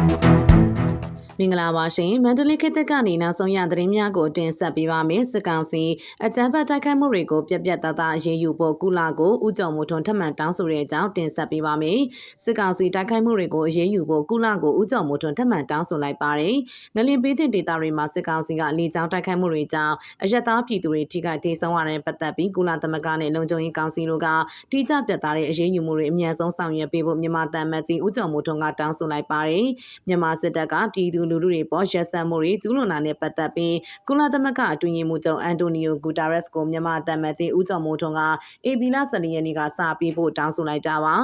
Thank you. မင်္ဂလာပါရှင်မန္တလေးခေတ်သက်ကနေနောက်ဆုံးရသတင်းများကိုတင်ဆက်ပေးပါမယ်စစ်ကောင်စီအကြမ်းဖက်တိုက်ခိုက်မှုတွေကိုပြက်ပြက်သားသားအရေးယူဖို့ကုလာကိုဥကြုံမှုထွန်းထပ်မံတောင်းဆိုတဲ့အကြောင်းတင်ဆက်ပေးပါမယ်စစ်ကောင်စီတိုက်ခိုက်မှုတွေကိုအရေးယူဖို့ကုလာကိုဥကြုံမှုထွန်းထပ်မံတောင်းဆိုလိုက်ပါတယ်ငလင်ပေးတဲ့ဒေတာတွေမှာစစ်ကောင်စီကလေကြောင်းတိုက်ခိုက်မှုတွေကြောင့်အရက်သားပြည်သူတွေထိခိုက်ဒေဆုံးရတဲ့ပတ်သက်ပြီးကုလာသမဂ္ဂနဲ့လုံခြုံရေးကောင်စီတို့ကတိကျပြတ်သားတဲ့အရေးယူမှုတွေအများဆုံးဆောင်ရွက်ပေးဖို့မြန်မာတမန်ကြီးဥကြုံမှုထွန်းကတောင်းဆိုလိုက်ပါတယ်မြန်မာစစ်တပ်ကပြည်သူလူထုတွေပေါ်ရက်စက်မှုတွေကျူးလွန်တာနဲ့ပတ်သက်ပြီးကုလသမဂ္ဂအတွင်းရေးမှူးချုပ်အန်တိုနီယိုဂူတာရက်စ်ကိုမြန်မာတမန်ကြီးဦးကျော်မိုးထွန်းကအေပီလာ14ရက်နေ့ကစာပေးဖို့တောင်းဆိုလိုက်တာပါ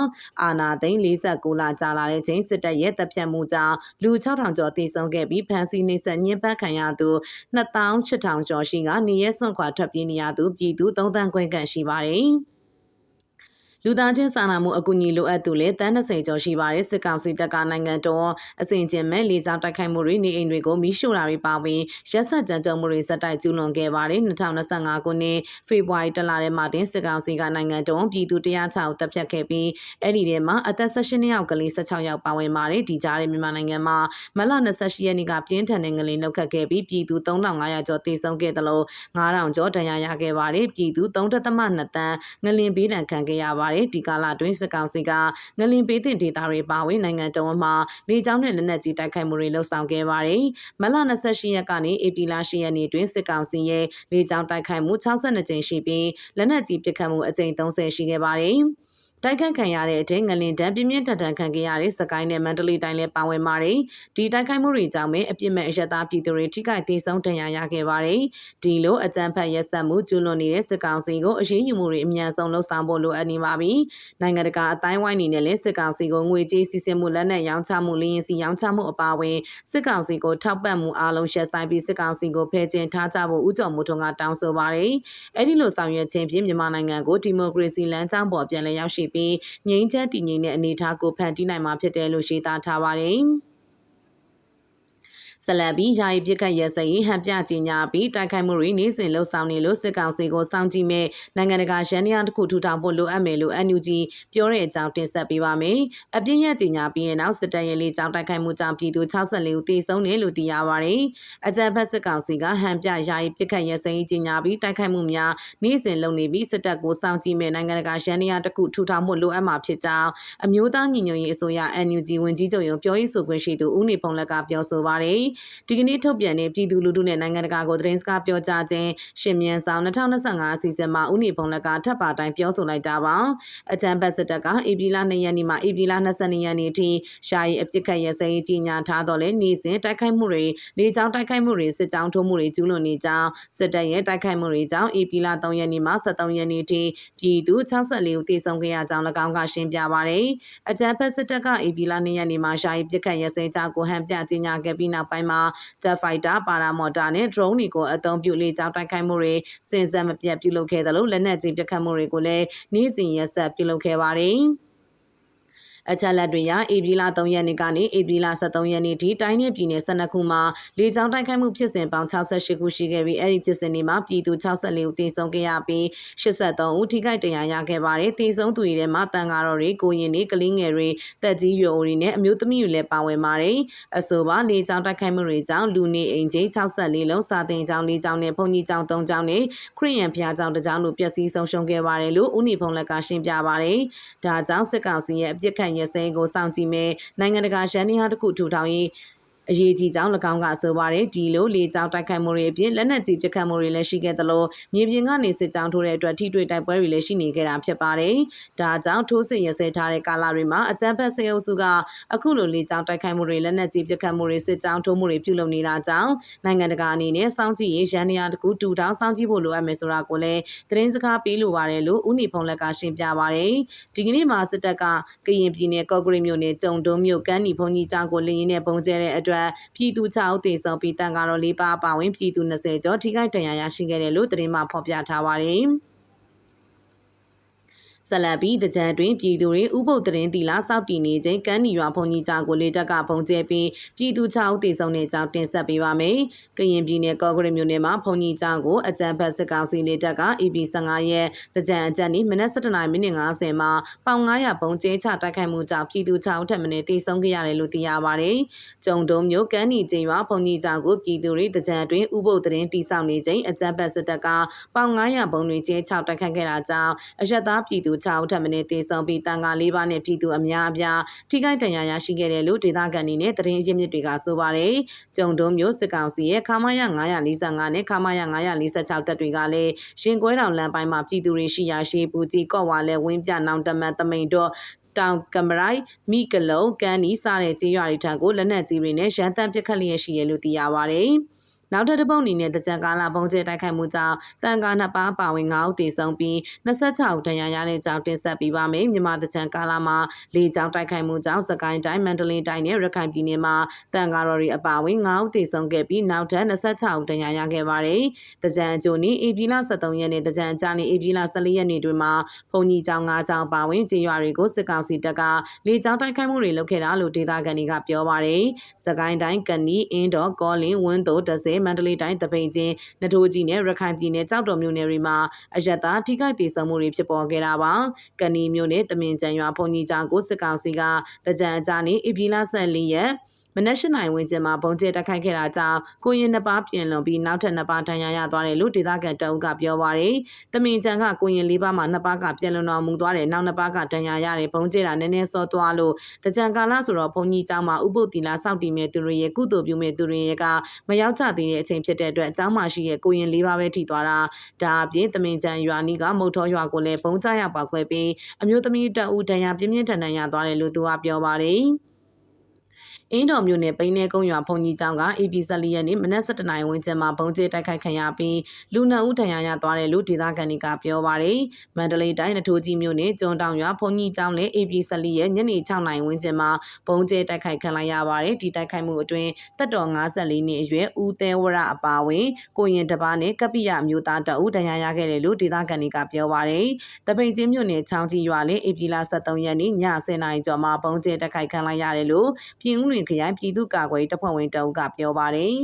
အာနာသိန်း49လကြာလာတဲ့ချိန်စစ်တပ်ရဲ့တပ်ဖြတ်မှုကြောင့်လူ6000ကျော်သေဆုံးခဲ့ပြီးဖမ်းဆီးနှိပ်စက်ညှဉ်းပန်းခံရသူ2800ကျော်ရှိကနေရဲစွန့်ခွာထွက်ပြေးနေရသူပြည်သူ3တန်းခွဲခန့်ရှိပါတယ် လူသားချင်းစာနာမှုအကူအညီလိုအပ်သူလည်းတန်း20ကျော်ရှိပါတယ်စစ်ကောင်စီတပ်ကနိုင်ငံတော်အစဉ်ကျင်မဲ့လေကြောင်းတိုက်ခိုက်မှုတွေနေအိမ်တွေကိုမိရှို့တာတွေပါဝင်ရက်ဆက်ကြမ်းကြုတ်မှုတွေဇက်တိုက်ကျူးလွန်ခဲ့ပါတယ်2025ခုနှစ်ဖေဖော်ဝါရီလထဲမှာတင်စစ်ကောင်စီကနိုင်ငံတော်ပြည်သူ106တပ်ဖြတ်ခဲ့ပြီးအဲ့ဒီထဲမှာအသက်16နှစ်အောက်ကလေး16ယောက်ပါဝင်ပါတယ်ဒီကြားထဲမြန်မာနိုင်ငံမှာမလ28ရက်နေ့ကပြင်းထန်တဲ့ငလင်နှုတ်ခတ်ခဲ့ပြီးပြည်သူ3500ကျော်သေဆုံးခဲ့တယ်လို့9000ကျော်ဒဏ်ရာရခဲ့ပါတယ်ပြည်သူ3.2တန်းငလင်ဘေးဒဏ်ခံခဲ့ရပါတယ်ပါတယ်ဒီကာလတွင်စစ်ကောင်စီကငလင်ပေးတဲ့ဒေသတွေပါဝင်နိုင်ငံတော်မှာလေကြောင်းနဲ့လက်နက်ကြီးတိုက်ခိုက်မှုတွေလှုပ်ဆောင်ခဲ့ပါတယ်မလ28ရက်ကနေဧပြီလ10ရက်နေ့တွင်စစ်ကောင်စီရဲ့လေကြောင်းတိုက်ခိုက်မှု62ကြိမ်ရှိပြီးလက်နက်ကြီးပစ်ခတ်မှုအကြိမ်30ရှိခဲ့ပါတယ် တိုက်ခတ်ခံရတဲ့အချိန်ငလင်တန်းပြင်းပြင်းထန်ထန်ခံခဲ့ရတဲ့စကိုင်းနဲ့မန္တလေးတိုင်းလည်းပါဝင်ပါတယ်။ဒီတိုက်ခိုက်မှုတွေကြောင့်ပဲအပြစ်မဲ့အရသာပြည်သူတွေထိခိုက်ဒေဆုံးဒဏ်ရာရခဲ့ပါတယ်။ဒီလိုအကြမ်းဖက်ရက်စက်မှုကျူးလွန်နေတဲ့စစ်ကောင်စီကိုအရေးယူမှုတွေအမြန်ဆုံးလှုပ်ဆောင်ဖို့လိုအပ်နေပါပြီ။နိုင်ငံတကာအတိုင်းဝိုင်းနေနဲ့လည်းစစ်ကောင်စီကိုငွေကြေးစီစဉ်မှုလက်နက်ရောင်းချမှုလင်းရင်စီရောင်းချမှုအပါအဝင်စစ်ကောင်စီကိုထောက်ပံ့မှုအားလုံးရှက်ဆိုင်ပြီးစစ်ကောင်စီကိုဖယ်ကျဉ်ထားကြဖို့ဥကြုံမှုထုံကတောင်းဆိုပါတယ်။အဲဒီလိုဆောင်ရွက်ခြင်းဖြင့်မြန်မာနိုင်ငံကိုဒီမိုကရေစီလမ်းကြောင်းပေါ်ပြန်လည်ရောက်ရှိပြီးငြိမ်းချမ်းတည်ငြိမ်တဲ့အနေအထားကိုဖန်တီးနိုင်မှာဖြစ်တယ်လို့ရှင်းသားထားပါတယ်။ ဆက်လက်ပြီးယာယီပြစ်ခတ်ရဲစရေးဟန်ပြကြီးညာပြီးတိုက်ခိုက်မှုတွေနေ့စဉ်လှုပ်ဆောင်နေလို့စစ်ကောင်စီကိုစောင့်ကြည့်မဲ့နိုင်ငံတကာရန်ရာတစ်ခုထူထောင်ဖို့လိုအပ်မယ်လို့ NUG ပြောတဲ့အကြောင်းတင်ဆက်ပေးပါမယ်။အပြင်းရကြီးညာပြီးရင်နောက်စစ်တပ်ရဲ့လေကြောင်းတိုက်ခိုက်မှုကြောင့်ပြည်သူ64ဦးသေဆုံးတယ်လို့သိရပါတယ်။အကြံဖက်စစ်ကောင်စီကဟန်ပြယာယီပြစ်ခတ်ရဲစရေးကြီးညာပြီးတိုက်ခိုက်မှုများနေ့စဉ်လုပ်နေပြီးစစ်တပ်ကိုစောင့်ကြည့်မဲ့နိုင်ငံတကာရန်ရာတစ်ခုထူထောင်ဖို့လိုအပ်မှာဖြစ်ကြောင်းအမျိုးသားညီညွတ်ရေးအစိုးရ NUG ဝန်ကြီးချုပ်ရုံးပြောရေးဆိုခွင့်ရှိသူဦးနေဖုံလက်ကပြောဆိုပါတယ်ဒီကနေ့ထုတ်ပြန်တဲ့ပြည်သူလူထုနဲ့နိုင်ငံတကာကိုသတင်းစကားပြောကြားခြင်းရှင်မြန်ဆောင်2025အစီအစဉ်မှာဦးနေဖုံလက်ကထပ်ပါတိုင်းပြောဆိုလိုက်တာပါအကြံပတ်စစ်တပ်ကဧပြီလ2ရက်နေ့မှဧပြီလ22ရက်နေ့ထိရှားရီအပြစ်ခတ်ရစရေးကြီးညာထားတော့လဲနေစဉ်တိုက်ခိုက်မှုတွေလေကြောင်းတိုက်ခိုက်မှုတွေစစ်ကြောင်းထိုးမှုတွေကျူးလွန်နေကြောင်းစစ်တပ်ရဲ့တိုက်ခိုက်မှုတွေကြောင့်ဧပြီလ3ရက်နေ့မှ23ရက်နေ့ထိပြည်သူ64ဦးသေဆုံးခဲ့ရကြောင်း၎င်းကရှင်းပြပါတယ်အကြံဖက်စစ်တပ်ကဧပြီလ2ရက်နေ့မှာရှားရီပြစ်ခတ်ရစရေးကြောင်းကိုဟန်ပြကြီးညာခဲ့ပြီးနောက်ပိုင်းမှာ Jet Fighter ပါရာမော်တာနဲ့ drone တွေကိုအသုံးပြုလေကြောင်းတိုက်ခိုက်မှုတွေစင်စက်မပြတ်ပြုလုပ်ခဲ့သလိုလက်နက်ကြီးပစ်ခတ်မှုတွေကိုလည်းနေ့စဉ်ရက်ဆက်ပြုလုပ်ခဲ့ပါတယ်။ အချက်လက်တွေရဧပြီလ3ရက်နေ့ကနေဧပြီလ23ရက်နေ့ထိတိုင်းနယ်ပြည်နယ်12ခုမှာလေကြောင်းတိုက်ခိုက်မှုဖြစ်စဉ်ပေါင်း68ခုရှိခဲ့ပြီးအဲ့ဒီဖြစ်စဉ်တွေမှာပြည်သူ64ဦးသေဆုံးခဲ့ရပြီး83ဦးထိခိုက်ဒဏ်ရာရခဲ့ပါတယ်။သေဆုံးသူတွေထဲမှာတန်ကားတော်တွေကိုရင်တွေကလေးငယ်တွေတက်ကြီးရွယ်အိုတွေနဲ့အမျိုးသမီးတွေလည်းပါဝင်ပါတယ်။အဆိုပါလေကြောင်းတိုက်ခိုက်မှုတွေကြောင့်လူနေအိမ်ကြီး64လုံးစာတင်ကျောင်း၄ကျောင်းနဲ့ဘုံကြီးကျောင်း၃ကျောင်းနဲ့ခရီးရန်ဘုရားကျောင်းတစ်ကျောင်းတို့ပျက်စီးဆုံးရှုံးခဲ့ပါတယ်လို့ဦးနေဖုံလက်ကရှင်းပြပါတယ်။ဒါကြောင့်စစ်ကောင်စီရဲ့အပြစ်ခံရစဲကိုစောင့်ကြည့်မယ်နိုင်ငံတကာရှမ်းနီဟာတစ်ခုထူထောင်ရေး အရေးကြီးကြောင်း၎င်းကဆိုပါတယ်ဒီလိုလေကြောင်းတိုက်ခိုက်မှုတွေအပြင်လက်နက်ကြီးပစ်ခတ်မှုတွေလည်းရှိခဲ့သလိုမြေပြင်ကနေစစ်ကြောင်းထိုးတဲ့အတွက်ထိတွေ့တိုက်ပွဲတွေလည်းရှိနေခဲ့တာဖြစ်ပါတယ်ဒါကြောင့်ထိုးစစ်ရစဲထားတဲ့ကာလတွေမှာအကြမ်းဖက်စစ်အုပ်စုကအခုလိုလေကြောင်းတိုက်ခိုက်မှုတွေလက်နက်ကြီးပစ်ခတ်မှုတွေစစ်ကြောင်းထိုးမှုတွေပြုလုပ်နေတာကြောင့်နိုင်ငံတကာအနေနဲ့စောင့်ကြည့်ရေးရန်နေရာတကူတူတောင်းစောင့်ကြည့်ဖို့လိုအပ်မယ်ဆိုတာကိုလည်းသတင်းစကားပေးလိုပါတယ်လို့ဦးနေဖုံလက်ကရှင်းပြပါတယ်ဒီကနေ့မှာစစ်တပ်ကကရင်ပြည်နယ်ကော့ဂရိတ်မြို့နယ်ကြုံတုံးမြို့ကမ်းနီဘုံကြီးကျောင်းကိုလေရင်နဲ့ပုံကျဲတဲ့အတွက်အတွက်ပြည်သူ6ဦးသေဆုံးပြီးတန်ကားတော်၄ပါးပါဝင်ပြည်သူ20ကျော်ထိခိုက်ဒဏ်ရာရရှိခဲ့တယ်လို့သတင်းမှဖော်ပြထားပါတယ်။စ ဆက်လက်ပြီးတကြံတွင်ပြည်သူတွေဥပုပ်တရင်တီလာစောက်တည်နေခြင်းကမ်းနီရွာဘုံကြီးကျောင်းကိုလေတက်ကဘုံကျဲပြီးပြည်သူ6ဦးတေဆုံးတဲ့ကြောင်းတင်ဆက်ပေးပါမယ်။ကရင်ပြည်နယ်ကော့ဂရိတ်မြို့နယ်မှာဘုံကြီးကျောင်းကိုအကြံဖက်စစ်ကောင်စီလေတက်က EP 15ရက်တကြံအကြံနေ့မနက်7:50မိနစ်50မှာပေါင်900ဘုံကျဲချတိုက်ခိုက်မှုကြောင့်ပြည်သူ6ဦးထပ်မံတေဆုံးခဲ့ရတယ်လို့သိရပါတယ်။ကျုံတုံးမြို့ကမ်းနီကျင်းရွာဘုံကြီးကျောင်းကိုပြည်သူတွေတကြံတွင်ဥပုပ်တရင်တီဆောင်နေခြင်းအကြံဖက်စစ်တပ်ကပေါင်900ဘုံတွေကျဲချတိုက်ခိုက်ခဲ့တာကြောင့်အရက်သားပြည်သူ6ဦးထပ်မံတေဆုံးပြီးတန်ခါ၄ပါးနဲ့ပြည်သူအများအပြားထိခိုက်ဒဏ်ရာရရှိခဲ့တယ်လို့ဒေသခံတွေနဲ့သတင်းရင်းမြစ်တွေကဆိုပါတယ်။ကျုံတုံးမျိုးစစ်ကောင်စီရဲ့ခမာယ945နဲ့ခမာယ946တပ်တွေကလည်းရှင်ကွဲတောင်လမ်းပိုင်းမှာပြည်သူတွေရှိရာရှိပူကြီးကော့ဝါလဲဝင်းပြနောင်တမန်တမိန်တော့တောင်ကမရိုက်မိကလုံးကန်နီစတဲ့ကြေးရွာတွေထံကိုလက်နက်ကြီးတွေနဲ့ရန်တမ်းပစ်ခတ်လျက်ရှိရလို့သိရပါတယ်။ နောက်ထပ်တစ်ပုတ်အနေနဲ့တကြံကာလဘုံကျဲတိုက်ခိုက်မှုကြောင့်တန်ကာနှစ်ပါးပါဝင်9ဦးသေဆုံးပြီး26ဦးဒဏ်ရာရတဲ့ကြောင်းတင်ဆက်ပေးပါမယ်မြန်မာတကြံကာလမှာလေကြောင်းတိုက်ခိုက်မှုကြောင့်စကိုင်းတိုင်းမန္တလေးတိုင်းနဲ့ရခိုင်ပြည်နယ်မှာတန်ကာတော်ရီအပါဝင်9ဦးသေဆုံးခဲ့ပြီးနောက်ထပ်26ဦးဒဏ်ရာရခဲ့ပါတယ်တကြံအကျိုးနေ့ဧပြီလ23ရက်နေ့တကြံအကြနေ့ဧပြီလ14ရက်နေ့တွင်မှာဘုံကြီးကျောင်း9ကျောင်းပါဝင်ကြေးရွာတွေကိုစစ်ကောင်စီတပ်ကလေကြောင်းတိုက်ခိုက်မှုတွေလုပ်ခဲ့တာလို့ဒေသခံတွေကပြောပါတယ်စကိုင်းတိုင်းကနီအင်းတော်ကောလင်းဝင်းတို့တစဲမန္တလေးတိုင်းတပိန်ချင်းနထိုးကြီးနဲ့ရခိုင်ပြည်နယ်ကြောက်တော်မြို့နယ်တွေမှာအယက်သားထိခိုက်ဒေဆုံးမှုတွေဖြစ်ပေါ်ခဲ့တာပါ။ကဏီမြို့နယ်တမင်ကျန်ရွာဘုံကြီးကျောင်းကိုစစ်ကောင်စီကတကြံအကြနေဧပြီလ14ရက် မနက်၈နိုင်ဝန်းကျင်မှာဘုံကျဲတက်ခိုက်ခဲ့တာကြောင့်ကိုရင်နှစ်ပါးပြင်လွန်ပြီးနောက်ထပ်နှစ်ပါးဒဏ်ရာရသွားတယ်လို့ဒေသခံတအုပ်ကပြောပါရယ်။တမင်ချန်ကကိုရင်လေးပါးမှာနှစ်ပါးကပြင်လွန်တော်မူသွားတယ်နောက်နှစ်ပါးကဒဏ်ရာရတယ်ဘုံကျဲတာနည်းနည်းစောသွားလို့တကြံကာလဆိုတော့ဘုံကြီးเจ้าမှာဥပုပ်တီလာစောက်တီမဲ့သူတွေရဲ့ကုသိုလ်ပြုမဲ့သူတွေရဲ့ကမရောက်ကြသေးတဲ့အချိန်ဖြစ်တဲ့အတွက်အเจ้าမှာရှိရဲ့ကိုရင်လေးပါးပဲထိသွားတာဒါအပြင်တမင်ချန်ရွာနီးကမုတ်ထောရွာကိုလည်းဘုံကျရပါခွဲပြီးအမျိုးသမီးတအုပ်ဒဏ်ရာပြင်းပြင်းထန်ထန်ရသွားတယ်လို့သူကပြောပါတယ်။ အင်းတော်မြို့နယ်ပိန်းနေကုန်းရွာဘုံကြီးကျောင်းက AP 14ရက်နေ့မနက်7:00နာရီဝန်းကျင်မှာဘုံကျဲတိုက်ခိုက်ခံရပြီးလူနှုတ်ဒဏ်ရာရသွားတယ်လို့ဒေသခံတွေကပြောပါရယ်မန္တလေးတိုင်းနထိုးကြီးမြို့နယ်ကျွန်းတောင်ရွာဘုံကြီးကျောင်းလည်း AP 14ရက်ညနေ6:00နာရီဝန်းကျင်မှာဘုံကျဲတိုက်ခိုက်ခံလိုက်ရပါတယ်ဒီတိုက်ခိုက်မှုအတွင်းတပ်တော်54နှစ်အရွယ်ဦးသေးဝရအပါဝင်ကိုရင်တပားနဲ့ကပိယမျိုးသားတအုပ်ဒဏ်ရာရခဲ့တယ်လို့ဒေသခံတွေကပြောပါရယ်တပိန်ချင်းမြို့နယ်ချောင်းကြီးရွာလည်း AP လ73ရက်နေ့ည10:00နာရီကျော်မှာဘုံကျဲတိုက်ခိုက်ခံလိုက်ရတယ်လို့ပြည်ဦးလွင်ခရိုင်ပြည်သူ့ကာကွယ်တပ်ဖွဲ့ဝင်တအုပ်ကပြောပါတယ်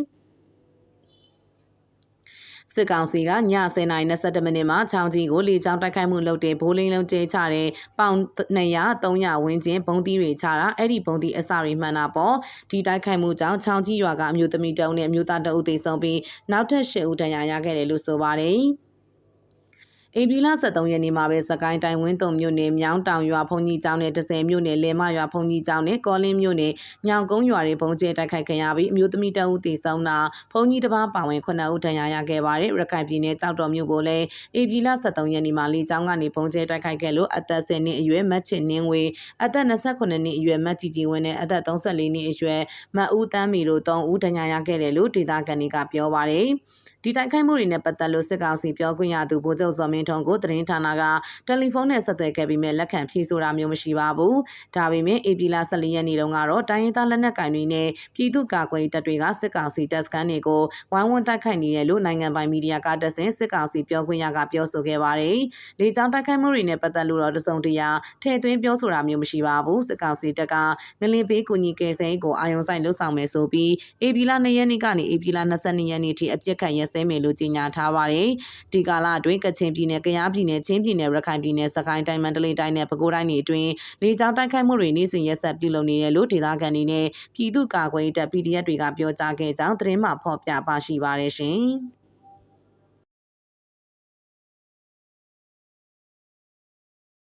စစ်ကောင်စီကည10:22မိနစ်မှာချောင်းကြီးကိုလေကြောင်းတိုက်ခိုက်မှုလုပ်တဲ့ဘိုးလင်းလုံးကျဲချတဲ့ပေါင်200 300ဝန်းကျင်ဘုံသီးတွေချတာအဲ့ဒီဘုံသီးအစတွေမှန်တာပေါ့ဒီတိုက်ခိုက်မှုကြောင့်ချောင်းကြီးရွာကအမျိုးသမီးတအုပ်နဲ့အမျိုးသားတအုပ်သေဆုံးပြီးနောက်ထပ်10ဦးဒဏ်ရာရခဲ့တယ်လို့ဆိုပါတယ် ဧပြီလ23ရက်နေ့မှာပဲစကိုင်းတိုင်းဝင်းတုံမြို့နယ်မြောင်းတောင်ရွာဖုန်ကြီးကျောင်းနဲ့10မြို့နယ်လဲမရွာဖုန်ကြီးကျောင်းနဲ့ကောလင်းမြို့နယ်ညောင်ကုန်းရွာတွေဘုံကျဲတိုက်ခိုက်ခံရပြီးအမျိုးသမီးတအုပ်တေဆုံးတာဖုန်ကြီးတစ်ပါးပါဝင်9ဦးဒဏ်ရာရခဲ့ပါတယ်ရခိုင်ပြည်နယ်ကြောက်တော်မြို့ကိုလည်းဧပြီလ23ရက်နေ့မှာလေကြောင်းကနေဘုံကျဲတိုက်ခိုက်ခဲ့လို့အသက်10နှစ်အရွယ်မတ်ချစ်နင်းဝေအသက်28နှစ်အရွယ်မတ်ကြည်ကြည်ဝင်းနဲ့အသက်34နှစ်အရွယ်မတ်ဦးတန်းမီတို့3ဦးဒဏ်ရာရခဲ့တယ်လို့ဒေသခံတွေကပြောပါတယ် ဒီတိုက်ခိုက်မှုတွေနဲ့ပတ်သက်လို့စစ်ကောင်စီပြောခွင့်ရသူဗိုလ်ချုပ်စောမင်းထုံကိုသတင်းဌာနကတယ်လီဖုန်းနဲ့ဆက်သွယ်ခဲ့ပြီးမြဲလက်ခံဖြေဆိုတာမျိုးမရှိပါဘူး။ဒါပေမဲ့ AP လ14ရက်နေ့တုန်းကတော့တိုင်းရင်းသားလက်နက်ကင်တွေနဲ့ပြည်သူ့ကာကွယ်တပ်တွေကစစ်ကောင်စီတပ်စခန်းတွေကိုဝိုင်းဝန်းတိုက်ခိုက်နေတယ်လို့နိုင်ငံပိုင်မီဒီယာကတဆင်စစ်ကောင်စီပြောခွင့်ရကပြောဆိုခဲ့ပါတယ်။လေကြောင်းတိုက်ခိုက်မှုတွေနဲ့ပတ်သက်လို့တော့တစုံတရာထည့်သွင်းပြောဆိုတာမျိုးမရှိပါဘူး။စစ်ကောင်စီတပ်ကငလင်ပေးကူညီကယ်ဆယ်ရေးကိုအာရုံစိုက်လှုပ်ဆောင်မယ်ဆိုပြီး AP လ2ရက်နေ့ကနေ AP လ22ရက်နေ့ထိအပြစ်ခတ်ရဲစဲမယ်လို့ကြေညာထားပါတယ်။ဒီကာလအတွင်းကချင်ပြည်နယ်၊ကယားပြည်နယ်၊ချင်းပြည်နယ်၊ရခိုင်ပြည်နယ်၊စကိုင်းတိုင်း၊မန္တလေးတိုင်းနဲ့ပဲခူးတိုင်းတွေအတွင်းလေကြောင်းတိုက်ခိုက်မှုတွေနေ့စဉ်ရက်ဆက်ပြုလုပ်နေတယ်လို့ဒေသခံတွေနဲ့ပြည်သူ့ကာကွယ်တပ် PDF တွေကပြောကြားခဲ့ကြောင်းသတင်းမှဖော်ပြပါရှိပါတယ်ရှင်။